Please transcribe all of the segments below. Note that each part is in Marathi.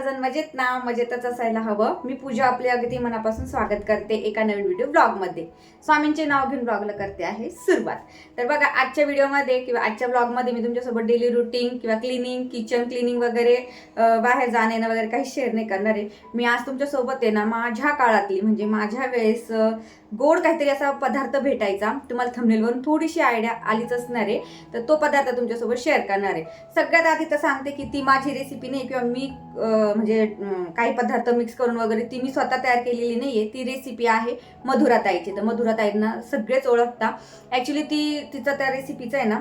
सर्वजण मजेत ना मजेतच असायला हवं. मी पूजा आपले अगदी मनापासून स्वागत करते एका नवीन व्हिडिओ ब्लॉगमध्ये स्वामींचे नाव घेऊन ब्लॉगला करते आहे सुरुवात. तर बघा आजच्या व्हिडिओमध्ये किंवा आजच्या ब्लॉगमध्ये मी तुमच्यासोबत डेली रुटीन किंवा क्लिनिंग किचन क्लिनिंग वगैरे बाहेर जाणे येणं वगैरे काही शेअर नाही करणार आहे. मी आज तुमच्यासोबत आहे ना माझ्या काळातली म्हणजे माझ्या वेळेस गोड काहीतरी असा पदार्थ भेटायचा. तुम्हाला थंबनेलवरून थोडीशी आयडिया आलीच असणार आहे. तर तो पदार्थ तुमच्यासोबत शेअर करणार आहे. सगळ्यात आधी तर सांगते की ती माझी रेसिपी नाही किंवा मी म्हणजे काही पदार्थ मिक्स करून वगैरे ती मी स्वतः तयार केलेली नाही आहे ती रेसिपी आहे मधुराताईची. तर मधुराताईंना सगळेच ओळखता. ॲक्च्युली ती तिचं त्या रेसिपीचं आहे ना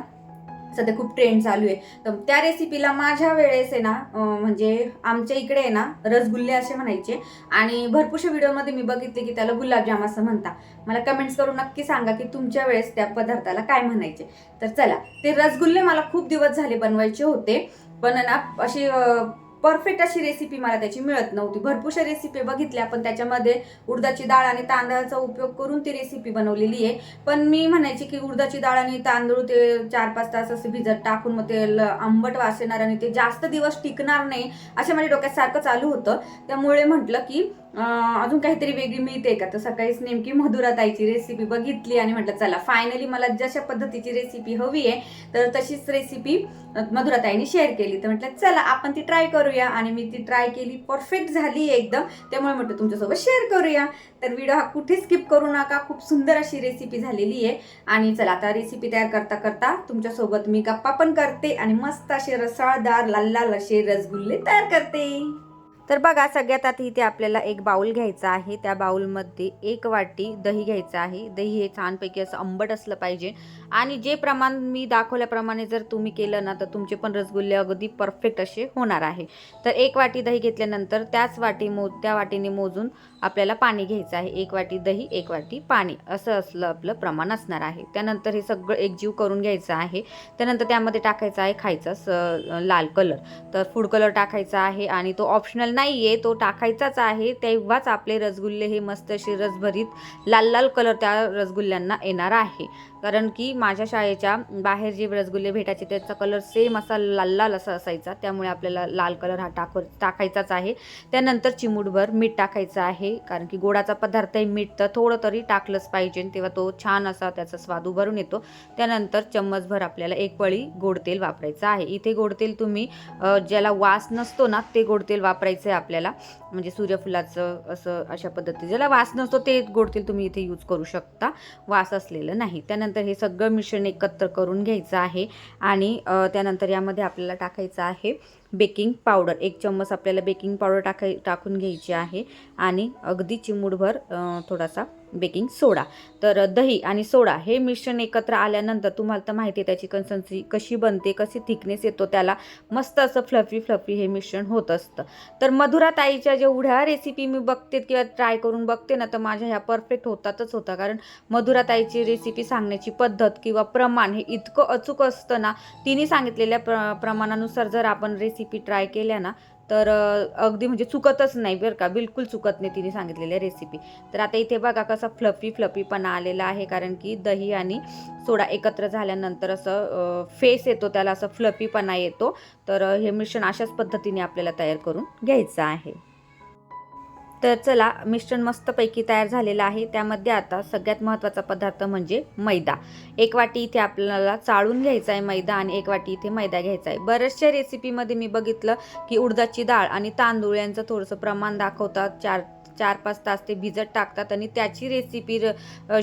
सध्या खूप ट्रेंड चालू आहे. तर त्या रेसिपीला माझ्या वेळेस आहे ना म्हणजे आमच्या इकडे आहे ना रसगुल्ले असे म्हणायचे. आणि भरपूरशा व्हिडिओमध्ये मी बघितले की त्याला गुलाबजाम असं म्हणता. मला कमेंट्स करून नक्की सांगा की तुमच्या वेळेस त्या पदार्थाला काय म्हणायचे. तर चला ते रसगुल्ले मला खूप दिवस झाले बनवायचे होते. पण ना अशी परफेक्ट अशी रेसिपी मला त्याची मिळत नव्हती. भरपूरशा रेसिपी बघितल्या पण त्याच्यामध्ये उडदाची डाळ आणि तांदळाचा उपयोग करून ती रेसिपी बनवलेली आहे. पण मी म्हणायची की उडदाची डाळ आणि तांदूळ ते चार पाच तास असं भिजत टाकून मग ते ल- आंबट वास येणार आणि ते जास्त दिवस टिकणार नाही असे माझ्या डोक्यात सारखं चालू होतं. त्यामुळे म्हटलं की अजून काहीतरी वेगळी मिळते का? तर सकाळीच नेमकी मधुराताईची रेसिपी बघितली आणि म्हटलं चला फायनली मला जशा पद्धतीची रेसिपी हवी आहे तर तशीच रेसिपी मधुराताईने शेअर केली. तर म्हटलं चला आपण ती ट्राय करू करूया आणि मी ती ट्राय केली परफेक्ट झाली एकदम. त्यामुळे म्हटलं तुमच्यासोबत शेअर करूया. तर व्हिडिओ हा कुठे स्किप करू नका. खूप सुंदर अशी रेसिपी झालेली आहे. आणि चला आता रेसिपी तयार करता करता तुमच्यासोबत मी गप्पा पण करते आणि मस्त असे रसाळदार लाल लाल असे रसगुल्ले तयार करते. तर बघा सगळ्यात आधी इथे आपल्याला एक बाऊल घ्यायचा आहे. त्या बाऊलमध्ये एक वाटी दही घ्यायचं आहे. दही हे छानपैकी असं आंबट असलं पाहिजे. आणि जे प्रमाण मी दाखवल्याप्रमाणे जर तुम्ही केलं ना तर तुमचे पण रसगुल्ले अगदी परफेक्ट असे होणार आहे. तर एक वाटी दही घेतल्यानंतर त्याच वाटी मो त्या वाटीने मोजून आपल्याला पाणी घ्यायचं आहे. एक वाटी दही एक वाटी पाणी असं असलं आपलं प्रमाण असणार आहे. त्यानंतर हे सगळं एकजीव करून घ्यायचं आहे. त्यानंतर त्यामध्ये टाकायचं आहे खायचा स लाल कलर. तर फूड कलर टाकायचा आहे आणि तो ऑप्शनल नाही आहे तो टाकायचाच आहे. तेव्हाच आपले रसगुल्ले हे मस्त असे रसभरीत लाल लाल कलर त्या रसगुल्ल्यांना येणार आहे. कारण की माझ्या शाळेच्या बाहेर जे रसगुल्ले भेटायचे त्याचा कलर सेम असा लाल लाल असा असायचा. त्यामुळे आपल्याला लाल कलर हा टाक टाकायचाच आहे. त्यानंतर चिमूटभर मीठ टाकायचं आहे. कारण की गोडाचा पदार्थ आहे मीठ तर थोडं तरी टाकलंच पाहिजे. तेव्हा तो छान असा त्याचा स्वाद उभरून येतो. त्यानंतर चम्मचभर आपल्याला एक पळी गोड तेल वापरायचं आहे. इथे गोड तेल तुम्ही ज्याला वास नसतो ना ते गोड तेल वापरायचं आहे आपल्याला. म्हणजे सूर्यफुलाचं असं अशा पद्धती ज्याला वास नसतो ते गोड तेल तुम्ही इथे यूज करू शकता. वास असलेलं नाही. त्यानंतर हे सगळं मिश्रण एकत्र करून घ्यायचं आहे. आणि त्यानंतर यामध्ये आपल्याला टाकायचं आहे बेकिंग पावडर. एक चम्मच आपल्याला बेकिंग पावडर टाकाय टाकून घ्यायची आहे आणि अगदी चिमूटभर थोडासा बेकिंग सोडा. तर दही आणि सोडा हे मिश्रण एकत्र आल्यानंतर तुम्हाला तर माहिती आहे त्याची कन्सन्सी कशी बनते कशी थिकनेस येतो त्याला मस्त असं फ्लफी फ्लफी हे मिश्रण होत असतं. तर मधुरा ताईच्या जेवढ्या रेसिपी मी बघते किंवा ट्राय करून बघते ना तर माझ्या ह्या परफेक्ट होतातच होता. कारण मधुरा ताईची रेसिपी सांगण्याची पद्धत किंवा प्रमाण हे इतकं अचूक असतं ना तिने सांगितलेल्या प्र प्रमाणानुसार जर आपण रेसिपी रेसिपी ट्राय केल्या ना तर अगदी म्हणजे चुकतच नाही बरं का. बिलकुल चुकत नाही तिने सांगितलेल्या रेसिपी तर आता इथे बघा कसा फ्लफी फ्लफीपणा आलेला आहे कारण की दही आणि सोडा एकत्र झाल्यानंतर असं फेस येतो त्याला असं फ्लफीपणा येतो. तर हे मिश्रण अशाच पद्धतीने आपल्याला तयार करून घ्यायचं आहे. तर चला मिश्रण मस्तपैकी तयार झालेलं आहे. त्यामध्ये आता सगळ्यात महत्त्वाचा पदार्थ म्हणजे मैदा. एक वाटी इथे आपल्याला चाळून घ्यायचा आहे मैदा आणि एक वाटी इथे मैदा घ्यायचा आहे. बऱ्याचशा रेसिपीमध्ये मी बघितलं की उडदाची डाळ आणि तांदूळ यांचं थोडंसं प्रमाण दाखवतात. चार चार पाच तास ते भिजत टाकतात आणि त्याची रेसिपी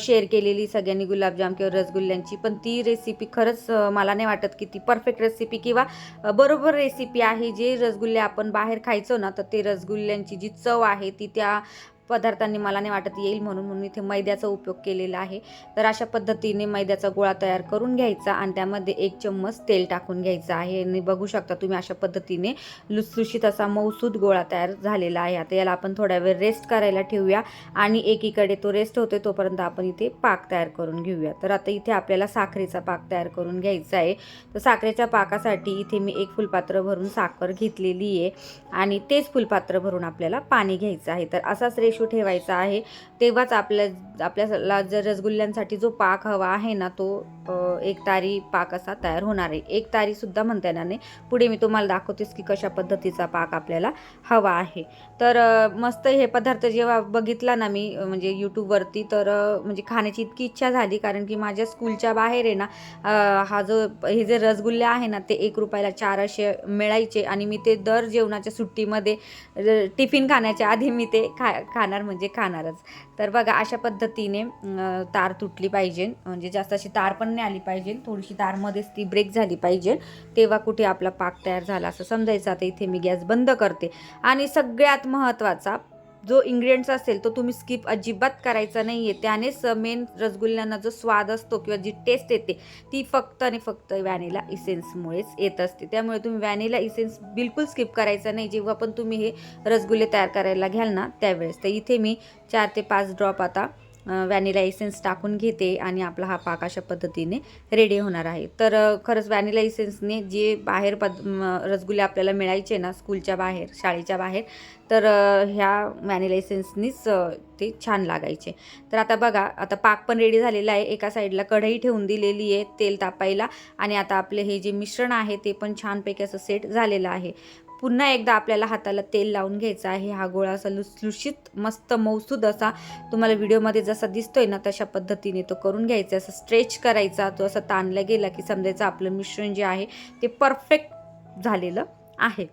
शेअर केलेली सगळ्यांनी गुलाबजाम किंवा रसगुल्ल्यांची. पण ती रेसिपी खरंच मला नाही वाटत की ती परफेक्ट रेसिपी किंवा बरोबर रेसिपी आहे. जे रसगुल्ले आपण बाहेर खायचो ना तर ते रसगुल्ल्यांची जी चव आहे ती त्या पदार्थांनी मला नाही वाटत येईल म्हणून म्हणून इथे मैद्याचा उपयोग केलेला आहे. तर अशा पद्धतीने मैद्याचा गोळा तयार करून घ्यायचा आणि त्यामध्ये एक चम्मच तेल टाकून घ्यायचं आहे. आणि बघू शकता तुम्ही अशा पद्धतीने लुसलुशीत असा मौसूद गोळा तयार झालेला आहे. आता याला आपण थोड्या वेळ रेस्ट करायला ठेवूया आणि एकीकडे तो रेस्ट होतोय तोपर्यंत आपण इथे पाक तयार करून घेऊया. तर आता इथे आपल्याला साखरेचा पाक तयार करून घ्यायचा आहे. तर साखरेच्या पाकासाठी इथे मी एक फुलपात्र भरून साखर घेतलेली आहे आणि तेच फुलपात्र भरून आपल्याला पाणी घ्यायचं आहे. तर असाच रेश रेशो ठेवायचा आहे. तेव्हाच आपल्या आपल्याला जर रसगुल्ल्यांसाठी जो पाक हवा आहे ना तो एक तारी पाक असा तयार होणार आहे. एक तारीसुद्धा म्हणता येणार नाही. पुढे मी तुम्हाला दाखवतेस की कशा पद्धतीचा पाक आपल्याला हवा आहे. तर मस्त हे पदार्थ जेव्हा बघितला ना मी म्हणजे यूट्यूबवरती तर म्हणजे खाण्याची इतकी इच्छा झाली कारण की माझ्या स्कूलच्या बाहेर आहे ना हा जो हे जे रसगुल्ले आहे ना ते एक रुपयाला चार असे मिळायचे आणि मी ते दर जेवणाच्या सुट्टीमध्ये टिफिन खाण्याच्या आधी मी ते खा खा खाणार म्हणजे खाणारच. तर बघा अशा पद्धतीने तार तुटली पाहिजे. म्हणजे जास्त अशी तार पण नाही आली पाहिजे. थोडीशी तारमध्येच ती ब्रेक झाली पाहिजे. तेव्हा कुठे आपला पाक तयार झाला असं समजायचं. आता इथे मी गॅस बंद करते. आणि सगळ्यात महत्त्वाचा जो इंग्रेडियंट्स असेल तो तुम्ही स्किप अजिबात करायचा नाही आहे त्यानेच मेन रसगुल्ल्यांना जो स्वाद असतो किंवा जी टेस्ट येते ती फक्त आणि फक्त व्हॅनिला इसेन्समुळेच येत असते. त्यामुळे तुम्ही व्हॅनिला इसेन्स बिलकुल स्किप करायचा नाही. जेव्हा पण तुम्ही हे रसगुल्ले तयार करायला घ्याल ना त्यावेळेस. तर इथे मी चार ते पाच ड्रॉप आता व्हॅनिला एसेन्स टाकून घेते आणि आपला हा पाक अशा पद्धतीने रेडी होणार आहे. तर खरंच व्हॅनिला एसेन्सने जे बाहेर पद रसगुल्ले आपल्याला मिळायचे ना स्कूलच्या बाहेर शाळेच्या बाहेर तर ह्या व्हॅनिला एसेन्सनीच ते छान लागायचे. तर आता बघा आता पाक पण रेडी झालेला आहे. एका साईडला कढई ठेवून दिलेली आहे तेल तापायला आणि आता आपले हे जे मिश्रण आहे ते पण छानपैकी असं सेट झालेलं आहे. पुन्हा एकदा आपल्याला हाताला तेल लावून घ्यायचा आहे. हा गोळा असा लुसलुशीत मस्त मौसूद असा तुम्हाला व्हिडिओमध्ये जसा दिसतोय ना तशा पद्धतीने तो करून घ्यायचा असं स्ट्रेच करायचा तो असा ताणला गेला की समजायचं आपलं मिश्रण जे आहे ते परफेक्ट झालेलं आहे.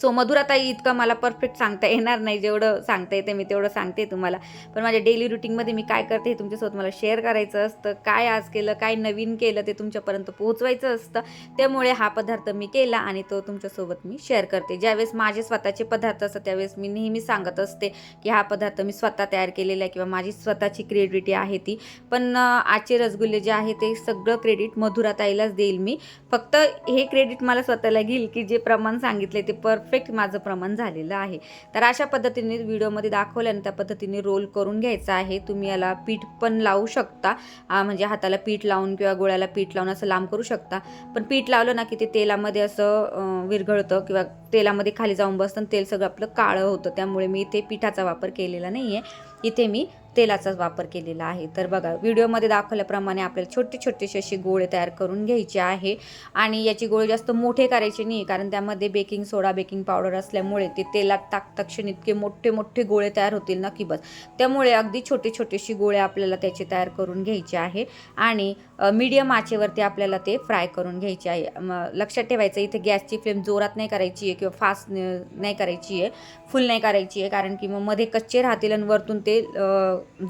सो मधुराताई इतकं मला परफेक्ट सांगता येणार नाही. जेवढं सांगता येते मी तेवढं सांगते तुम्हाला. पण माझ्या डेली रुटीनमध्ये मी काय करते हे तुमच्यासोबत मला शेअर करायचं असतं. काय आज केलं काय नवीन केलं ते तुमच्यापर्यंत पोहोचवायचं असतं. त्यामुळे हा पदार्थ मी केला आणि तो तुमच्यासोबत मी शेअर करते. ज्यावेळेस माझे स्वतःचे पदार्थ असतात त्यावेळेस मी नेहमी सांगत असते की हा पदार्थ मी स्वतः तयार केलेला आहे किंवा माझी स्वतःची क्रिएटिव्हिटी आहे ती. पण आजचे रसगुल्ले जे आहे ते सगळं क्रेडिट मधुराताईलाच देईल मी. फक्त हे क्रेडिट मला स्वतःला घेईल की जे प्रमाण सांगितले ते परफेक्ट माझं प्रमाण झालेलं आहे. तर अशा पद्धतीने व्हिडिओमध्ये दाखवल्यानं त्या पद्धतीने रोल करून घ्यायचा आहे. तुम्ही याला पीठ पण लावू शकता. म्हणजे हाताला पीठ लावून किंवा गोळ्याला पीठ लावून असं लांब करू शकता. पण पीठ लावलं ना की ते तेलामध्ये असं विरघळतं किंवा तेलामध्ये खाली जाऊन बसतं आणि तेल सगळं आपलं काळं होतं. त्यामुळे मी इथे पिठाचा वापर केलेला नाही आहे इथे मी तेलाचाच वापर केलेला आहे. तर बघा व्हिडिओमध्ये दाखवल्याप्रमाणे आपल्याला छोटे छोटेसे असे गोळे तयार करून घ्यायचे आहे. आणि याची गोळे जास्त मोठे करायचे नाही कारण त्यामध्ये बेकिंग सोडा बेकिंग पावडर असल्यामुळे ते तेलात टाकताक्षण इतके मोठे मोठे गोळे तयार होतील ना की बस. त्यामुळे अगदी छोटे छोटेशी गोळे आपल्याला त्याचे तयार करून घ्यायचे आहे. आणि मीडियम आचेवरती आपल्याला ते फ्राय करून घ्यायचे आहे. लक्षात ठेवायचं इथे गॅसची फ्लेम जोरात नाही करायची आहे किंवा फास्ट नाही करायची आहे फुल नाही करायची आहे कारण की मग मध्ये कच्चे राहतील आणि वरतून ते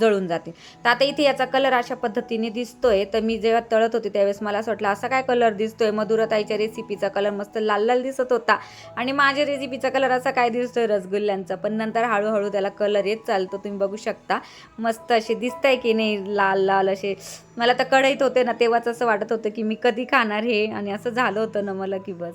जळून जाते. तर आता इथे याचा कलर अशा पद्धतीने दिसतोय. तर मी जेव्हा तळत होते त्यावेळेस मला असं वाटलं असा काय कलर दिसतोय? मधुरताईच्या रेसिपीचा कलर मस्त लाल लाल दिसत होता. आणि माझ्या रेसिपीचा कलर असा काय दिसतोय? रसगुल्ल्यांचा. पण नंतर हळूहळू त्याला कलर येत चालतो. तुम्ही बघू शकता. मस्त असे दिसतंय की नाही? लाल लाल असे. मला तर कढईत होते ना तेव्हाच असं वाटत होतं की मी कधी खाणार हे? आणि असं झालं होतं ना मला की बस.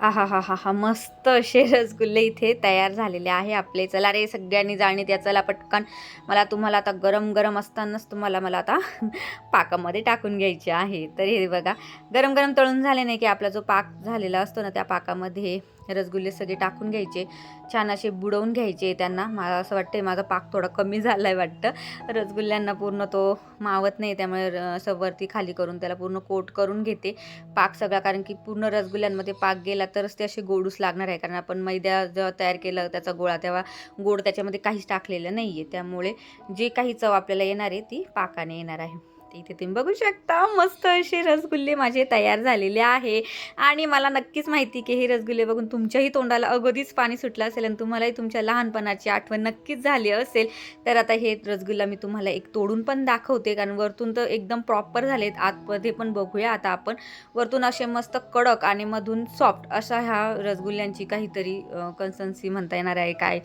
आहा हा हा हा मस्त असे रसगुल्ले इथे तयार झालेले आहे आपले. चला रे सगळ्यांनी जाणीत त्या चला पटकन. मला तुम्हाला आता गरम गरम असतानाच तुम्हाला मला आता पाकामध्ये टाकून घ्यायचे आहे. तर हे बघा गरम गरम तळून झाले नाही की आपला जो पाक झालेला असतो ना त्या पाकामध्ये. रसगुल्ले सगळे टाकून घ्यायचे. छान असे बुडवून घ्यायचे त्यांना. मला असं वाटतं माझा पाक थोडा कमी झाला आहे वाटतं. रसगुल्ल्यांना पूर्ण तो मावत नाही त्यामुळे र- असं वरती खाली करून त्याला पूर्ण कोट करून घेते. पाक सगळा कारण की पूर्ण रसगुल्ल्यांमध्ये पाक गेला तरच ते असे गोडूस लागणार आहे. कारण आपण मैदा जेव्हा तयार केलं त्याचा गोळा तेव्हा गोड त्याच्यामध्ये काहीच टाकलेलं नाही आहे त्यामुळे जे काही चव आपल्याला येणार आहे ती पाकाने येणार आहे. इथे तुम्ही बघू शकता. मस्त असे रसगुल्ले माझे तयार झालेले आहे. आणि मला नक्कीच माहिती की हे रसगुल्ले बघून तुमच्याही तोंडाला अगदीच पाणी सुटलं असेल आणि तुम्हालाही तुमच्या लहानपणाची आठवण नक्कीच झाली असेल. तर आता हे रसगुल्ला मी तुम्हाला एक तोडून पण दाखवते. कारण वरतून तर एकदम प्रॉपर झालेत. आतमध्ये पण बघूया आता आपण. वरतून असे मस्त कडक आणि मधून सॉफ्ट अशा ह्या रसगुल्ल्यांची काहीतरी कन्सन्सी म्हणता येणार आहे. काय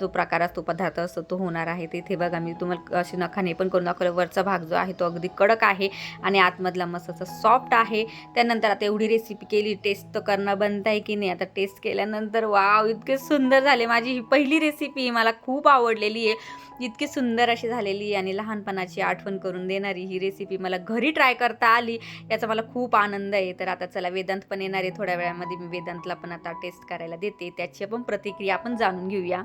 जो प्रकार असतो पदार्थ असतो तो होणार आहे. तिथे बघा मी तुम्हाला असे नखाने पण करून दाखवलं. वरचा भाग जो आहे तो अगदी कडक आहे आणि आतमधला मसाचा सॉफ्ट आहे. त्यानंतर आता एवढी रेसिपी केली टेस्ट तर करणं बनत आहे की नाही? आता टेस्ट केल्यानंतर वाव इतके सुंदर झाले. माझी ही पहिली रेसिपी मला खूप आवडलेली आहे. इतकी सुंदर अशी झालेली आहे आणि लहानपणाची आठवण करून देणारी ही रेसिपी मला घरी ट्राय करता आली याचा मला खूप आनंद आहे. तर आता चला वेदांत पण येणार आहे. थोड्या वेळामध्ये मी वेदांतला पण आता टेस्ट करायला देते. त्याची पण प्रतिक्रिया आपण जाणून घेऊया.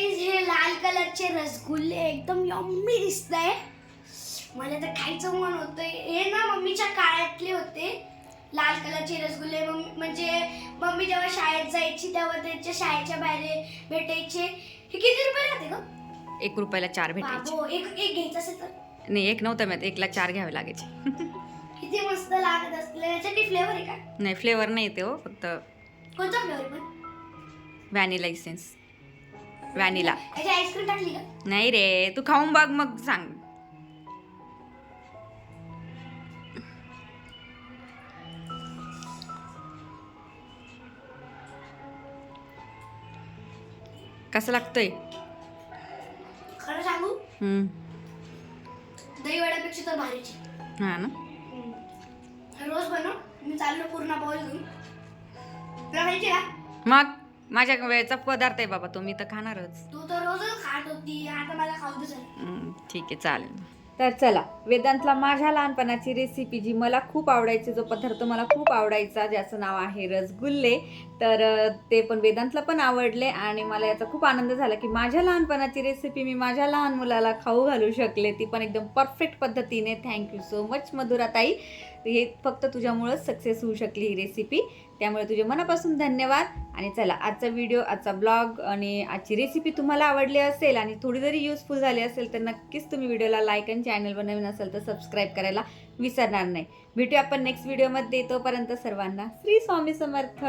गाईज हे लाल कलरचे रसगुल्ले एकदम यम्मी दिसत आहे मला तर खायचं मन होतंय. हे ना मम्मीच्या काळातले होते. लाल कलरचे रसगुल्ले. मम्मी म्हणजे मम्मी जेव्हा शाळेत जायची तेव्हा त्यांच्या शाळेच्या बाहेर भेटायचे. हे किती रुपये राहते ग? एक रुपयाला चार भेटायचे. बाबो एक एक घ्यायचं असेल तर? नाही एक नव्हतं माहीत एकला चार घ्यावे लागायचे. किती मस्त लागत असले याच्यासाठी फ्लेवर आहे का? नाही फ्लेवर नाही येते हो फक्त कोणता फ्लेवर पण व्हॅनिला इसेन्स व्हॅनिला याची आईस्क्रीम टाकली का? नाही रे तू खाऊन बघ मग सांग. कसं लागतंय? खरं सांगू? हम्म. दही वड्यापेक्षा तर भारीची. हा ना? रोज बनव मी चाललो पूर्ण घेऊन. तुला माहिती का? मग? माझ्या वेळेचा पदार्थ आहे बाबा तो मी तर खाणारच. तू तर रोजच खात होती आता मला खाऊ दे हम्म, ठीक आहे चालेल. तर चला वेदांतला माझ्या लहानपणाची रेसिपी जी मला खूप आवडायची जो पदार्थ मला खूप आवडायचा ज्याचं नाव आहे रसगुल्ले तर अ, ते पण वेदांतला पण आवडले आणि मला याचा खूप आनंद झाला की माझ्या लहानपणाची रेसिपी मी माझ्या लहान मुलाला खाऊ घालू शकले. ती पण एकदम परफेक्ट पद्धतीने. थँक्यू सो मच मधुराताई. हे फक्त तुझ्यामुळंच सक्सेस होऊ शकली ही रेसिपी त्यामुळे तुझे मनापासून धन्यवाद. आणि चला आजचा व्हिडिओ आजचा ब्लॉग आणि आजची रेसिपी तुम्हाला आवडली असेल आणि थोडी जरी यूजफुल झाली असेल तर नक्कीच तुम्ही व्हिडिओला लाईक आणि चॅनलवर नवीन असेल तर सबस्क्राईब करायला विसरणार नाही. भेटू आपण नेक्स्ट व्हिडिओमध्ये तोपर्यंत सर्वांना श्री स्वामी समर्थ.